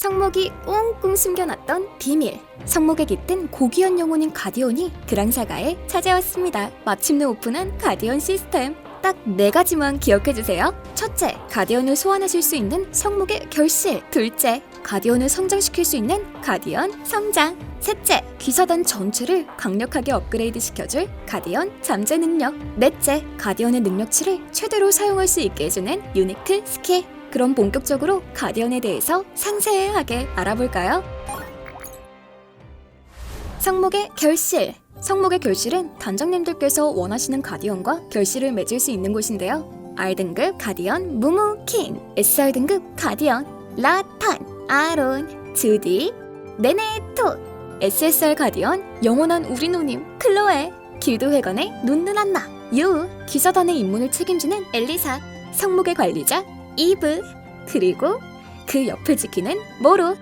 성목이 꽁꽁 숨겨놨던 비밀. 성목에 깃든 고귀한 영혼인 가디언이 그랑사가에 찾아왔습니다. 마침내 오픈한 가디언 시스템. 딱 네 가지만 기억해주세요. 첫째, 가디언을 소환하실 수 있는 성목의 결실. 둘째, 가디언을 성장시킬 수 있는 가디언 성장. 셋째, 기사단 전체를 강력하게 업그레이드 시켜줄 가디언 잠재 능력. 넷째, 가디언의 능력치를 최대로 사용할 수 있게 해주는 유니크 스킬. 그럼 본격적으로 가디언에 대해서 상세하게 알아볼까요? 성목의 결실. 성목의 결실은 단장님들께서 원하시는 가디언과 결실을 맺을 수 있는 곳인데요. R등급 가디언 무무킹, SR등급 가디언 라탄, 아론, 주디, 네네토, SSR 가디언 영원한 우리노님 클로에, 길드 회관의 눈누난나, 유, 기사단의 임무를 책임지는 엘리사, 성목의 관리자 이브, 그리고 그 옆을 지키는 모로.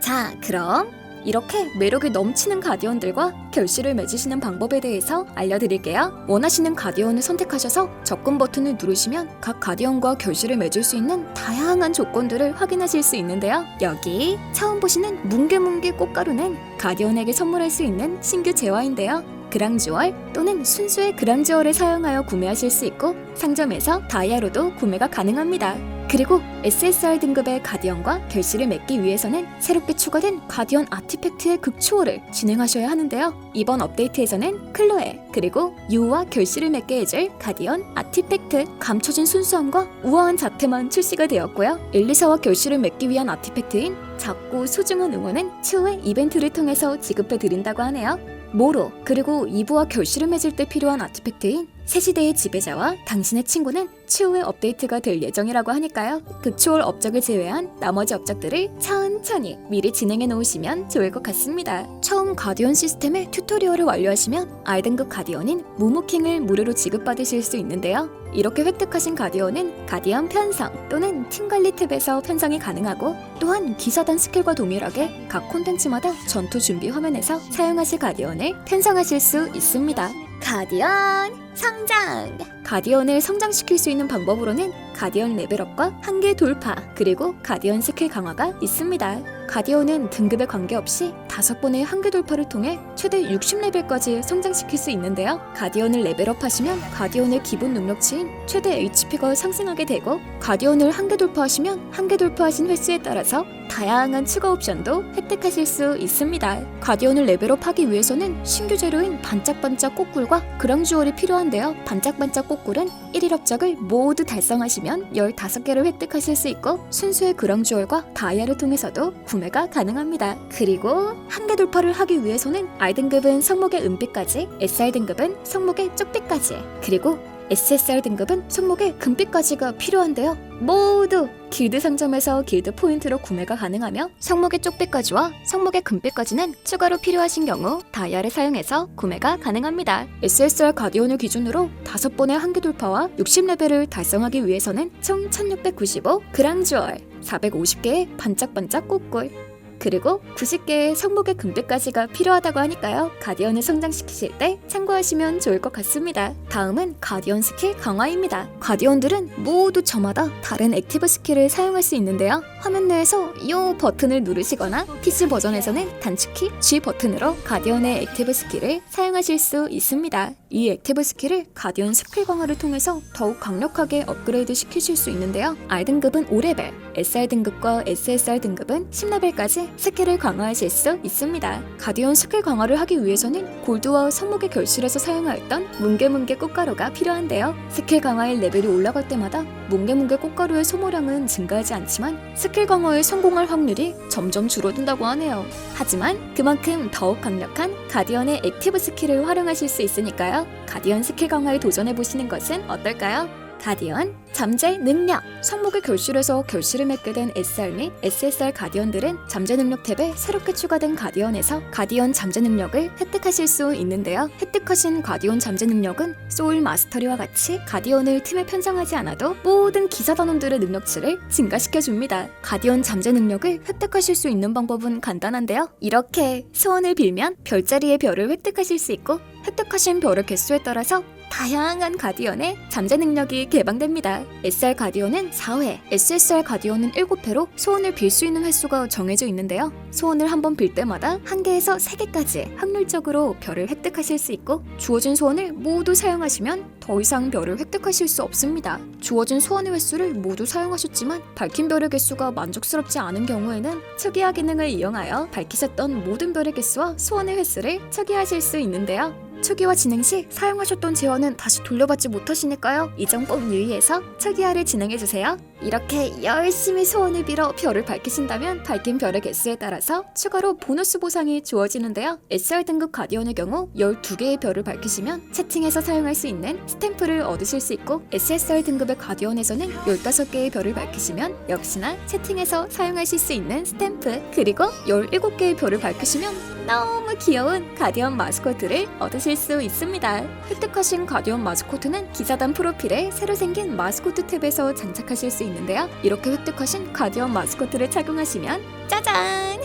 자, 그럼 이렇게 매력이 넘치는 가디언들과 결실을 맺으시는 방법에 대해서 알려드릴게요. 원하시는 가디언을 선택하셔서 접근 버튼을 누르시면 각 가디언과 결실을 맺을 수 있는 다양한 조건들을 확인하실 수 있는데요. 여기 처음 보시는 뭉게뭉게 꽃가루는 가디언에게 선물할 수 있는 신규 재화인데요. 그랑주얼 또는 순수의 그랑주얼을 사용하여 구매하실 수 있고 상점에서 다이아로도 구매가 가능합니다. 그리고 SSR 등급의 가디언과 결실을 맺기 위해서는 새롭게 추가된 가디언 아티팩트의 극초월을 진행하셔야 하는데요. 이번 업데이트에서는 클로에 그리고 유와 결실을 맺게 해줄 가디언 아티팩트 감춰진 순수함과 우아한 자태만 출시가 되었고요. 엘리사와 결실을 맺기 위한 아티팩트인 작고 소중한 응원은 추후에 이벤트를 통해서 지급해 드린다고 하네요. 모로 그리고 이브와 결실을 맺을 때 필요한 아티팩트인 새 시대의 지배자와 당신의 친구는 추후에 업데이트가 될 예정이라고 하니까요. 극초월 업적을 제외한 나머지 업적들을 천천히 미리 진행해 놓으시면 좋을 것 같습니다. 처음 가디언 시스템의 튜토리얼을 완료하시면 R등급 가디언인 무무킹을 무료로 지급받으실 수 있는데요. 이렇게 획득하신 가디언은 가디언 편성 또는 팀 관리 탭에서 편성이 가능하고 또한 기사단 스킬과 동일하게 각 콘텐츠마다 전투 준비 화면에서 사용하실 가디언을 편성하실 수 있습니다. 가디언 성장! 가디언을 성장시킬 수 있는 방법으로는 가디언 레벨업과 한계 돌파, 그리고 가디언 스킬 강화가 있습니다. 가디언은 등급에 관계없이 다섯 번의 한계 돌파를 통해 최대 60레벨까지 성장시킬 수 있는데요. 가디언을 레벨업 하시면 가디언의 기본 능력치인 최대 HP가 상승하게 되고 가디언을 한계 돌파하시면 한계 돌파하신 횟수에 따라서 다양한 추가 옵션도 획득하실 수 있습니다. 가디언을 레벨업 하기 위해서는 신규 재료인 반짝반짝 꽃꿀과 그랑주얼이 필요한 데요. 반짝반짝 꽃꿀은 1일 업적을 모두 달성하시면 15개를 획득하실 수 있고 순수의 그랑주얼과 다이아를 통해서도 구매가 가능합니다. 그리고 한계 돌파를 하기 위해서는 R등급은 성목의 은빛까지, SR등급은 성목의 쪽빛까지, 그리고 SSR 등급은 손목에 금빛까지가 필요한데요. 모두 길드 상점에서 길드 포인트로 구매가 가능하며 성목의 쪽빛까지와 성목의 금빛까지는 추가로 필요하신 경우 다이아를 사용해서 구매가 가능합니다. SSR 가디언을 기준으로 5번의 한계 돌파와 60레벨을 달성하기 위해서는 총 1695 그랑주얼 450개의 반짝반짝 꽃꿀 그리고 90개의 성목의 금빛까지가 필요하다고 하니까요. 가디언을 성장시키실 때 참고하시면 좋을 것 같습니다. 다음은 가디언 스킬 강화입니다. 가디언들은 모두 저마다 다른 액티브 스킬을 사용할 수 있는데요. 화면 내에서 이 버튼을 누르시거나 PC 버전에서는 단축키 G 버튼으로 가디언의 액티브 스킬을 사용하실 수 있습니다. 이 액티브 스킬을 가디언 스킬 강화를 통해서 더욱 강력하게 업그레이드 시키실 수 있는데요. R등급은 5레벨, SR등급과 SSR 등급은 10레벨까지 스킬을 강화하실 수 있습니다. 가디언 스킬 강화를 하기 위해서는 골드와 성목의 결실에서 사용하였던 뭉게뭉게 꽃가루가 필요한데요. 스킬 강화의 레벨이 올라갈 때마다 뭉게뭉게 꽃가루의 소모량은 증가하지 않지만 스킬 강화에 성공할 확률이 점점 줄어든다고 하네요. 하지만 그만큼 더욱 강력한 가디언의 액티브 스킬을 활용하실 수 있으니까요. 가디언 스킬 강화에 도전해 보시는 것은 어떨까요? 가디언 잠재 능력. 성목의 결실에서 결실을 맺게 된 SR 및 SSR 가디언들은 잠재 능력 탭에 새롭게 추가된 가디언에서 가디언 잠재 능력을 획득하실 수 있는데요. 획득하신 가디언 잠재 능력은 소울 마스터리와 같이 가디언을 팀에 편성하지 않아도 모든 기사 단원들의 능력치를 증가시켜줍니다. 가디언 잠재 능력을 획득하실 수 있는 방법은 간단한데요. 이렇게 소원을 빌면 별자리의 별을 획득하실 수 있고 획득하신 별의 개수에 따라서 다양한 가디언의 잠재 능력이 개방됩니다. SR 가디언은 4회, SSR 가디언은 7회로 소원을 빌 수 있는 횟수가 정해져 있는데요. 소원을 한 번 빌 때마다 한 개에서 세 개까지 확률적으로 별을 획득하실 수 있고 주어진 소원을 모두 사용하시면 더 이상 별을 획득하실 수 없습니다. 주어진 소원의 횟수를 모두 사용하셨지만 밝힌 별의 개수가 만족스럽지 않은 경우에는 초기화 기능을 이용하여 밝히셨던 모든 별의 개수와 소원의 횟수를 초기화하실 수 있는데요. 초기화 진행 시 사용하셨던 재원은 다시 돌려받지 못하시니까요. 이 점 꼭 유의해서 초기화를 진행해주세요. 이렇게 열심히 소원을 빌어 별을 밝히신다면 밝힌 별의 개수에 따라서 추가로 보너스 보상이 주어지는데요. SR 등급 가디언의 경우 12개의 별을 밝히시면 채팅에서 사용할 수 있는 스탬프를 얻으실 수 있고 SSR 등급의 가디언에서는 15개의 별을 밝히시면 역시나 채팅에서 사용하실 수 있는 스탬프 그리고 17개의 별을 밝히시면 너무 귀여운 가디언 마스코트를 얻으실 수 있습니다. 획득하신 가디언 마스코트는 기사단 프로필에 새로 생긴 마스코트 탭에서 장착하실 수 있는 데요. 이렇게 획득하신 가디언 마스코트를 착용하시면 짜잔!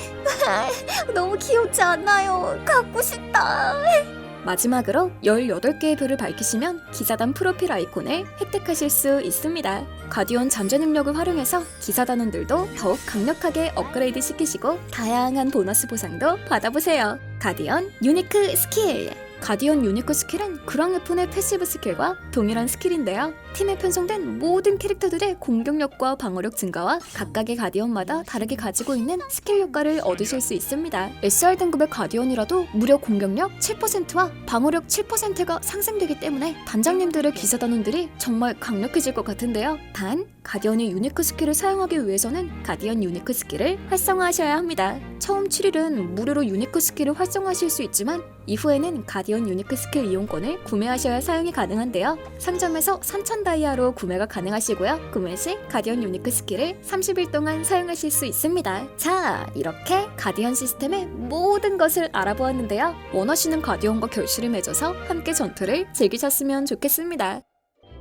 너무 귀엽지 않나요? 갖고 싶다! 마지막으로 18개의 별을 밝히시면 기사단 프로필 아이콘을 획득하실 수 있습니다. 가디언 잠재 능력을 활용해서 기사단원들도 더욱 강력하게 업그레이드 시키시고 다양한 보너스 보상도 받아보세요. 가디언 유니크 스킬 가디언 유니크 스킬은 그랑웨폰의 패시브 스킬과 동일한 스킬인데요. 팀에 편성된 모든 캐릭터들의 공격력과 방어력 증가와 각각의 가디언마다 다르게 가지고 있는 스킬 효과를 얻으실 수 있습니다. SR 등급의 가디언이라도 무려 공격력 7%와 방어력 7%가 상승되기 때문에 단장님들의 기사단원들이 정말 강력해질 것 같은데요. 단, 가디언의 유니크 스킬을 사용하기 위해서는 가디언 유니크 스킬을 활성화하셔야 합니다. 처음 7일은 무료로 유니크 스킬을 활성화하실 수 있지만 이후에는 가디언 유니크 스킬 이용권을 구매하셔야 사용이 가능한데요. 상점에서 3,000 다이아로 구매가 가능하시고요. 구매 시 가디언 유니크 스킬을 30일 동안 사용하실 수 있습니다. 자, 이렇게 가디언 시스템의 모든 것을 알아보았는데요. 원하시는 가디언과 결실을 맺어서 함께 전투를 즐기셨으면 좋겠습니다.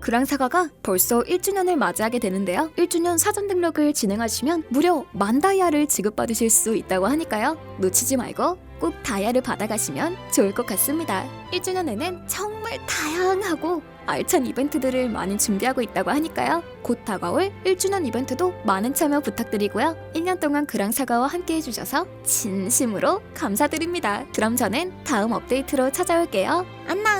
그랑사가가 벌써 1주년을 맞이하게 되는데요. 1주년 사전 등록을 진행하시면 무려 만 다이아를 지급받으실 수 있다고 하니까요. 놓치지 말고 꼭 다이아를 받아가시면 좋을 것 같습니다. 1주년에는 정말 다양하고 알찬 이벤트들을 많이 준비하고 있다고 하니까요. 곧 다가올 1주년 이벤트도 많은 참여 부탁드리고요. 1년 동안 그랑사가와 함께 해주셔서 진심으로 감사드립니다. 그럼 저는 다음 업데이트로 찾아올게요. 안녕!